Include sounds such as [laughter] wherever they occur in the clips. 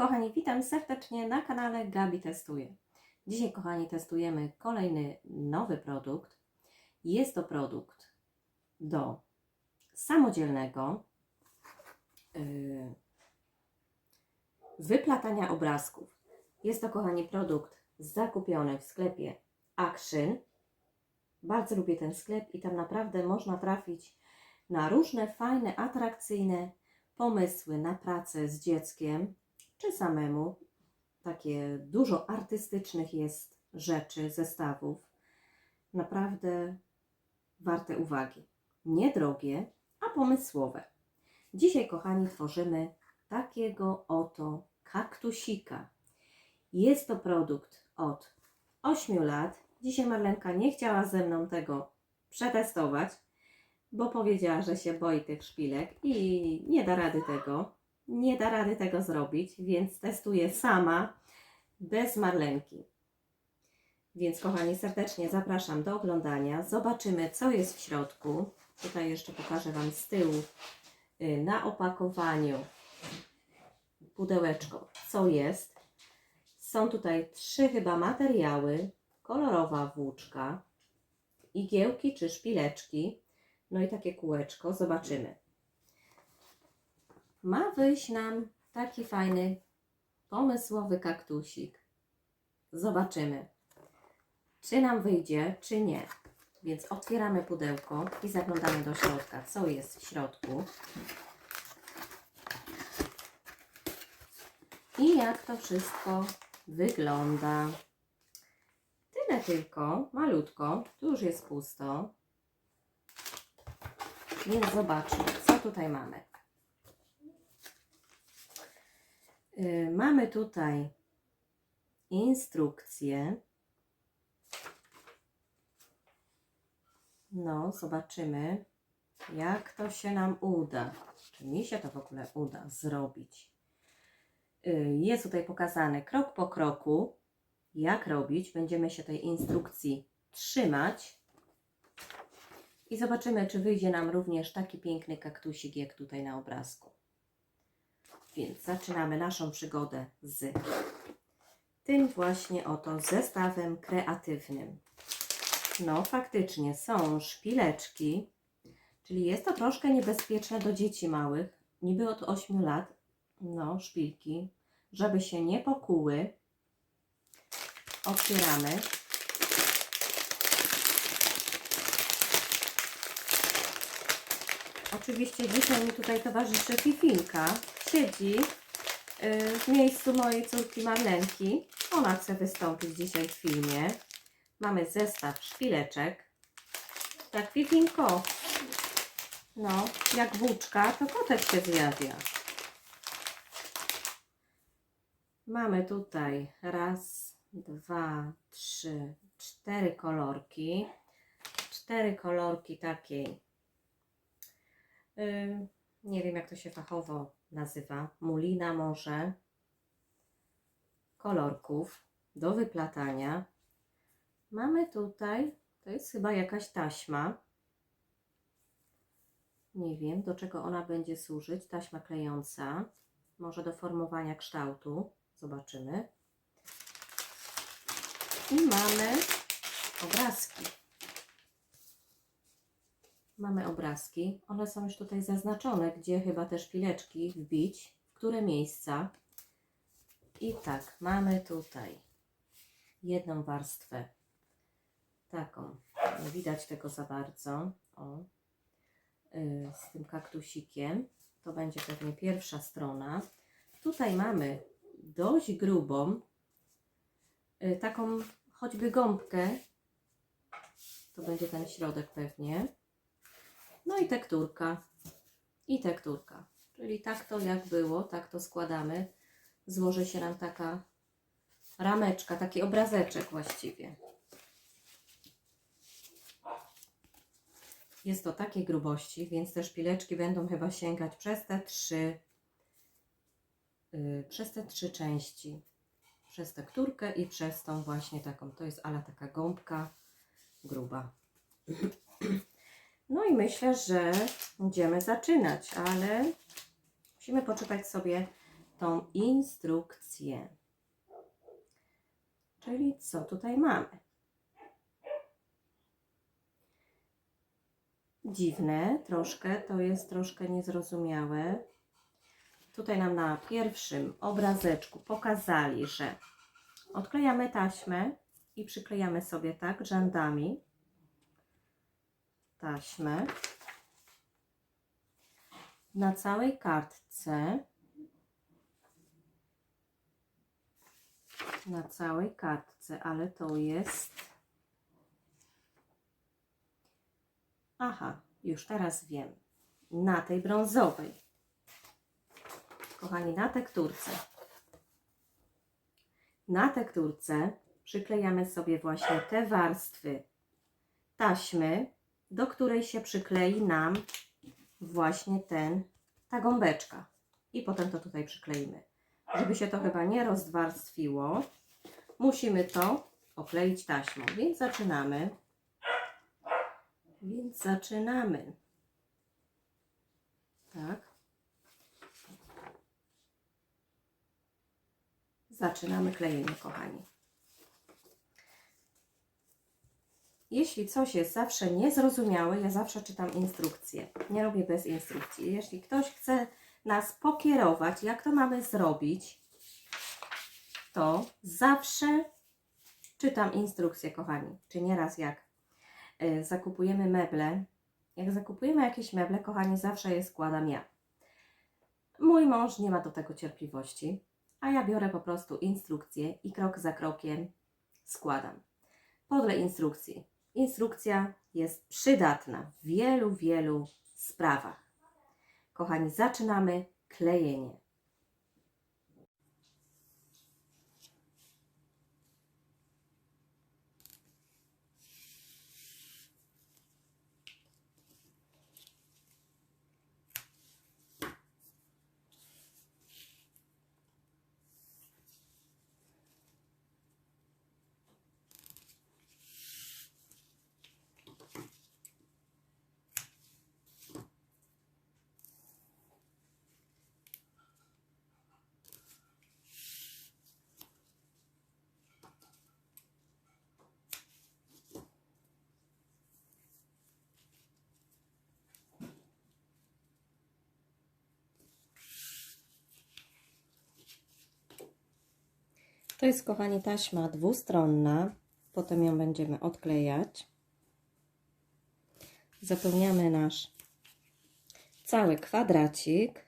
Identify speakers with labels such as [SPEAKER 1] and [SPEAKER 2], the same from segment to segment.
[SPEAKER 1] Kochani, witam serdecznie na kanale Gabi Testuje. Dzisiaj, kochani, testujemy kolejny nowy produkt. Jest to produkt do samodzielnego yy, wyplatania obrazków. Jest to, kochani, produkt zakupiony w sklepie Action. Bardzo lubię ten sklep i tam naprawdę można trafić na różne fajne, atrakcyjne pomysły na pracę z dzieckiem czy samemu. Takie dużo artystycznych jest rzeczy, zestawów. Naprawdę warte uwagi. Niedrogie, a pomysłowe. Dzisiaj, kochani, tworzymy takiego oto kaktusika. Jest to produkt od 8 lat. Dzisiaj Marlenka nie chciała ze mną tego przetestować, bo powiedziała, że się boi tych szpilek i nie da rady tego. Nie da rady tego zrobić, więc testuję sama, bez Marlenki. Więc kochani, serdecznie zapraszam do oglądania. Zobaczymy, co jest w środku. Tutaj jeszcze pokażę Wam z tyłu y, na opakowaniu pudełeczko, co jest. Są tutaj trzy chyba materiały. Kolorowa włóczka, igiełki czy szpileczki, no i takie kółeczko. Zobaczymy. Ma wyjść nam taki fajny, pomysłowy kaktusik. Zobaczymy, czy nam wyjdzie, czy nie. Więc otwieramy pudełko i zaglądamy do środka, co jest w środku. I jak to wszystko wygląda. Tyle tylko, malutko. Tu już jest pusto. Więc zobaczmy, co tutaj mamy. Yy, mamy tutaj instrukcję. No, zobaczymy, jak to się nam uda. Czy mi się to w ogóle uda zrobić. Yy, Jest tutaj pokazane krok po kroku, jak robić. Będziemy się tej instrukcji trzymać. I zobaczymy, czy wyjdzie nam również taki piękny kaktusik, jak tutaj na obrazku. Więc zaczynamy naszą przygodę z tym właśnie oto zestawem kreatywnym. No, faktycznie są szpileczki, czyli jest to troszkę niebezpieczne do dzieci małych, niby od 8 lat. No, szpilki, żeby się nie pokuły. Otwieramy. Oczywiście dzisiaj mi tutaj towarzyszy Fifinka. Siedzi y, w miejscu mojej córki Marlenki. Ona chce wystąpić dzisiaj w filmie. Mamy zestaw szpileczek. Tak, Fifinko. No, jak włóczka, to kotek się zjawia. Mamy tutaj raz, dwa, trzy, cztery kolorki. Cztery kolorki takiej y, nie wiem jak to się fachowo nazywa, mulina może, kolorków do wyplatania. Mamy tutaj, to jest chyba jakaś taśma. Nie wiem, do czego ona będzie służyć. Taśma klejąca, może do formowania kształtu. Zobaczymy. I mamy obrazki. Mamy obrazki. One są już tutaj zaznaczone, gdzie chyba te szpileczki wbić, w które miejsca. I tak, mamy tutaj jedną warstwę taką. Nie widać tego za bardzo. O, yy, z tym kaktusikiem. To będzie pewnie pierwsza strona. Tutaj mamy dość grubą, yy, taką choćby gąbkę. To będzie ten środek pewnie. No i tekturka. I tekturka. Czyli tak to jak było, tak to składamy. Złoży się nam taka rameczka, taki obrazeczek właściwie. Jest to takiej grubości, więc te szpileczki będą chyba sięgać przez te trzy, yy, przez te trzy części. Przez tekturkę i przez tą właśnie taką, to jest ala taka gąbka gruba. No i myślę, że będziemy zaczynać, ale musimy poczytać sobie tą instrukcję. Czyli co tutaj mamy? Dziwne troszkę, to jest troszkę niezrozumiałe. Tutaj nam na pierwszym obrazeczku pokazali, że odklejamy taśmę i przyklejamy sobie tak rzędami taśmę na całej kartce na całej kartce, ale to jest aha, już teraz wiem na tej brązowej. Kochani, na tekturce. Na tekturce przyklejamy sobie właśnie te warstwy taśmy, do której się przyklei nam właśnie ten, ta gąbeczka. I potem to tutaj przykleimy. Żeby się to chyba nie rozwarstwiło, musimy to okleić taśmą. Więc zaczynamy. Więc zaczynamy. Tak. Zaczynamy klejenie, kochani. Jeśli coś jest zawsze niezrozumiałe, ja zawsze czytam instrukcję. Nie robię bez instrukcji. Jeśli ktoś chce nas pokierować, jak to mamy zrobić, to zawsze czytam instrukcję, kochani. Czy nieraz jak y, zakupujemy meble, jak zakupujemy jakieś meble, kochani, zawsze je składam ja. Mój mąż nie ma do tego cierpliwości, a ja biorę po prostu instrukcję i krok za krokiem składam. Podle instrukcji. Instrukcja jest przydatna w wielu, wielu sprawach. Kochani, zaczynamy klejenie. To jest, kochani, taśma dwustronna. Potem ją będziemy odklejać. Zapełniamy nasz cały kwadracik.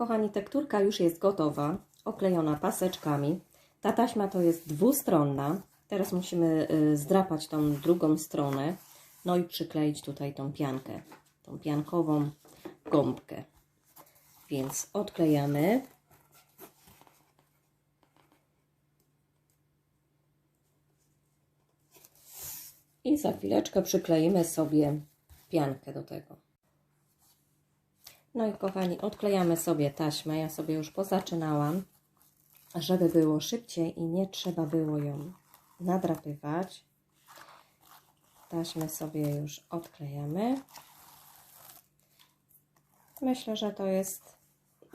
[SPEAKER 1] Kochani, tekturka już jest gotowa, oklejona paseczkami. Ta taśma to jest dwustronna. Teraz musimy y, zdrapać tą drugą stronę, no i przykleić tutaj tą piankę, tą piankową gąbkę. Więc odklejamy. I za chwileczkę przykleimy sobie piankę do tego. No i kochani, odklejamy sobie taśmę. Ja sobie już pozaczynałam, żeby było szybciej i nie trzeba było ją nadrapywać. Taśmę sobie już odklejamy. Myślę, że to jest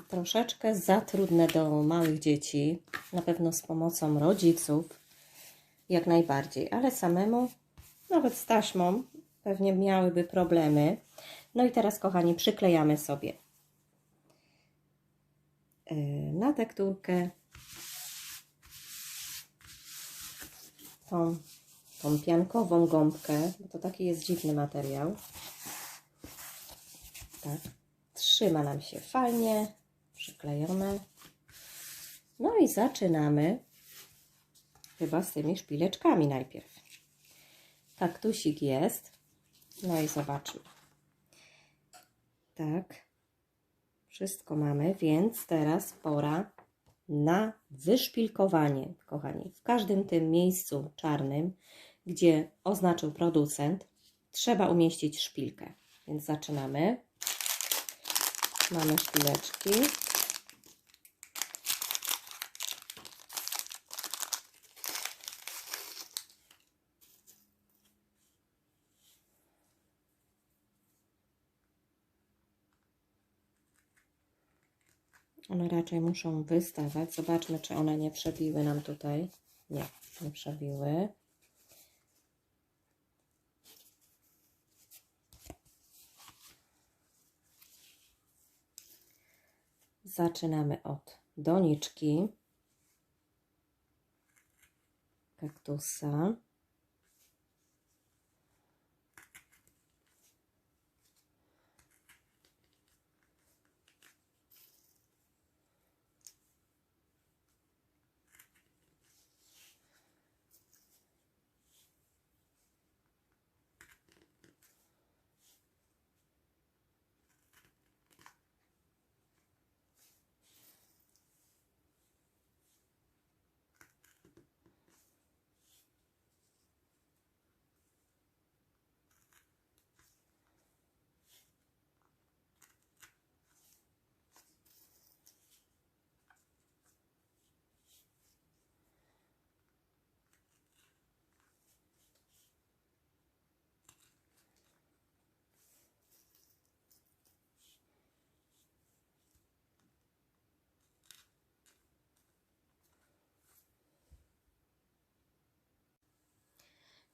[SPEAKER 1] troszeczkę za trudne do małych dzieci. Na pewno z pomocą rodziców jak najbardziej, ale samemu, nawet z taśmą, pewnie miałyby problemy. No i teraz, kochani, przyklejamy sobie yy, na tekturkę tą, tą piankową gąbkę, bo to taki jest dziwny materiał. Tak, trzyma nam się fajnie, przyklejone. No i zaczynamy chyba z tymi szpileczkami najpierw. Kaktusik jest. No i zobaczmy. Tak. Wszystko mamy, więc teraz pora na wyszpilkowanie, kochani. W każdym tym miejscu czarnym, gdzie oznaczył producent, trzeba umieścić szpilkę. Więc zaczynamy. Mamy szpileczki. One raczej muszą wystawać. Zobaczmy, czy one nie przebiły nam tutaj. Nie, nie przebiły. Zaczynamy od doniczki kaktusa.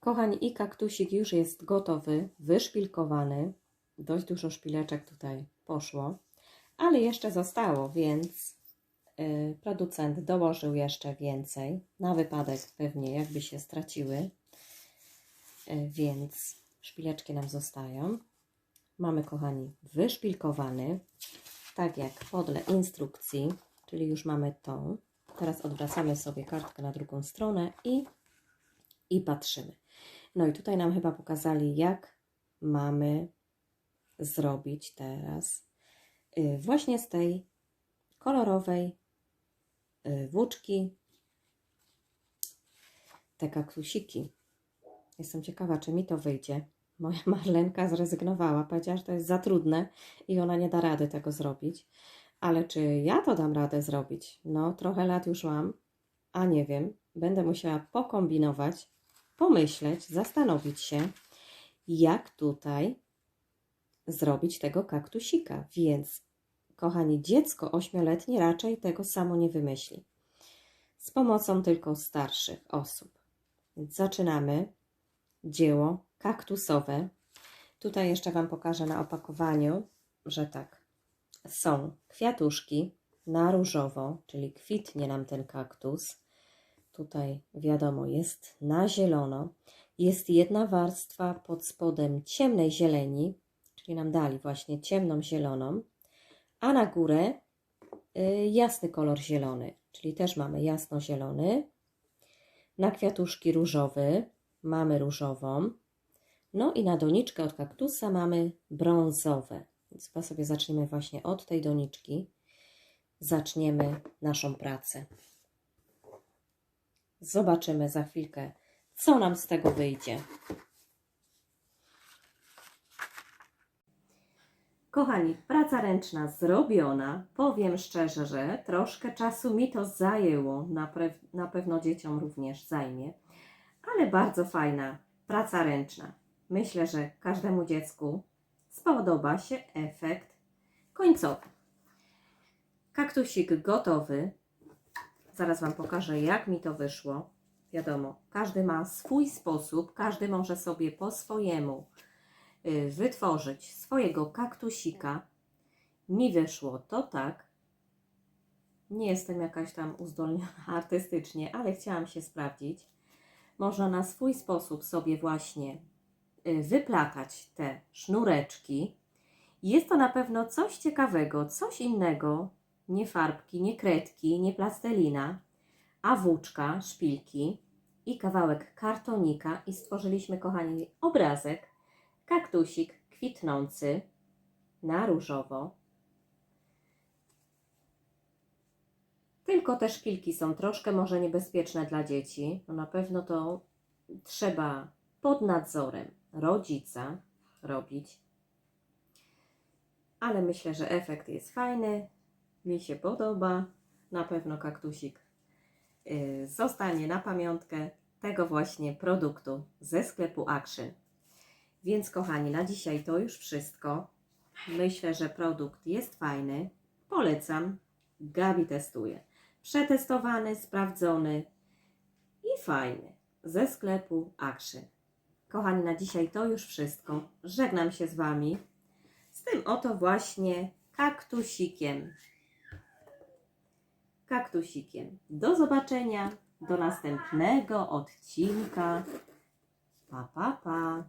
[SPEAKER 1] Kochani, i kaktusik już jest gotowy, wyszpilkowany. Dość dużo szpileczek tutaj poszło, ale jeszcze zostało, więc y, producent dołożył jeszcze więcej, na wypadek pewnie jakby się straciły, y, więc szpileczki nam zostają. Mamy, kochani, wyszpilkowany, tak jak podle instrukcji, czyli już mamy tą. Teraz odwracamy sobie kartkę na drugą stronę i, i patrzymy. No i tutaj nam chyba pokazali, jak mamy zrobić teraz y, właśnie z tej kolorowej y, włóczki te kaktusiki. Jestem ciekawa, czy mi to wyjdzie. Moja [laughs] Marlenka zrezygnowała, powiedziała, że to jest za trudne i ona nie da rady tego zrobić. Ale czy ja to dam radę zrobić? No, trochę lat już mam, a nie wiem. Będę musiała pokombinować, pomyśleć, zastanowić się, jak tutaj zrobić tego kaktusika. Więc, kochani, dziecko ośmioletnie raczej tego samo nie wymyśli. Z pomocą tylko starszych osób. Więc zaczynamy dzieło kaktusowe. Tutaj jeszcze Wam pokażę na opakowaniu, że tak, są kwiatuszki na różowo, czyli kwitnie nam ten kaktus. Tutaj wiadomo, jest na zielono. Jest jedna warstwa pod spodem ciemnej zieleni, czyli nam dali właśnie ciemną zieloną, a na górę y, jasny kolor zielony, czyli też mamy jasno-zielony. Na kwiatuszki różowy mamy różową. No i na doniczkę od kaktusa mamy brązowe. Więc chyba sobie zaczniemy właśnie od tej doniczki. Zaczniemy naszą pracę. Zobaczymy za chwilkę, co nam z tego wyjdzie. Kochani, praca ręczna zrobiona. Powiem szczerze, że troszkę czasu mi to zajęło. Na, na pewno dzieciom również zajmie. Ale bardzo fajna praca ręczna. Myślę, że każdemu dziecku spodoba się efekt końcowy. Kaktusik gotowy. Zaraz Wam pokażę, jak mi to wyszło. wiadomo, każdy ma swój sposób, każdy może sobie po swojemu y, wytworzyć swojego kaktusika. Mi wyszło to tak. Nie jestem jakaś tam uzdolniona [laughs] artystycznie, ale chciałam się sprawdzić. Można na swój sposób sobie właśnie y, wyplatać te sznureczki. Jest to na pewno coś ciekawego, coś innego. Nie farbki, nie kredki, nie plastelina, a włóczka, szpilki i kawałek kartonika i stworzyliśmy, kochani, obrazek, kaktusik kwitnący na różowo. Tylko te szpilki są troszkę może niebezpieczne dla dzieci. No na pewno to trzeba pod nadzorem rodzica robić. Ale myślę, że efekt jest fajny. Mi się podoba. Na pewno kaktusik y, zostanie na pamiątkę tego właśnie produktu ze sklepu Action. Więc kochani, na dzisiaj to już wszystko. Myślę, że produkt jest fajny. Polecam. Gabi testuje. Przetestowany, sprawdzony i fajny ze sklepu Action. Kochani, na dzisiaj to już wszystko. Żegnam się z Wami z tym oto właśnie kaktusikiem. Kaktusikiem. Do zobaczenia, do następnego odcinka. Pa, pa, pa.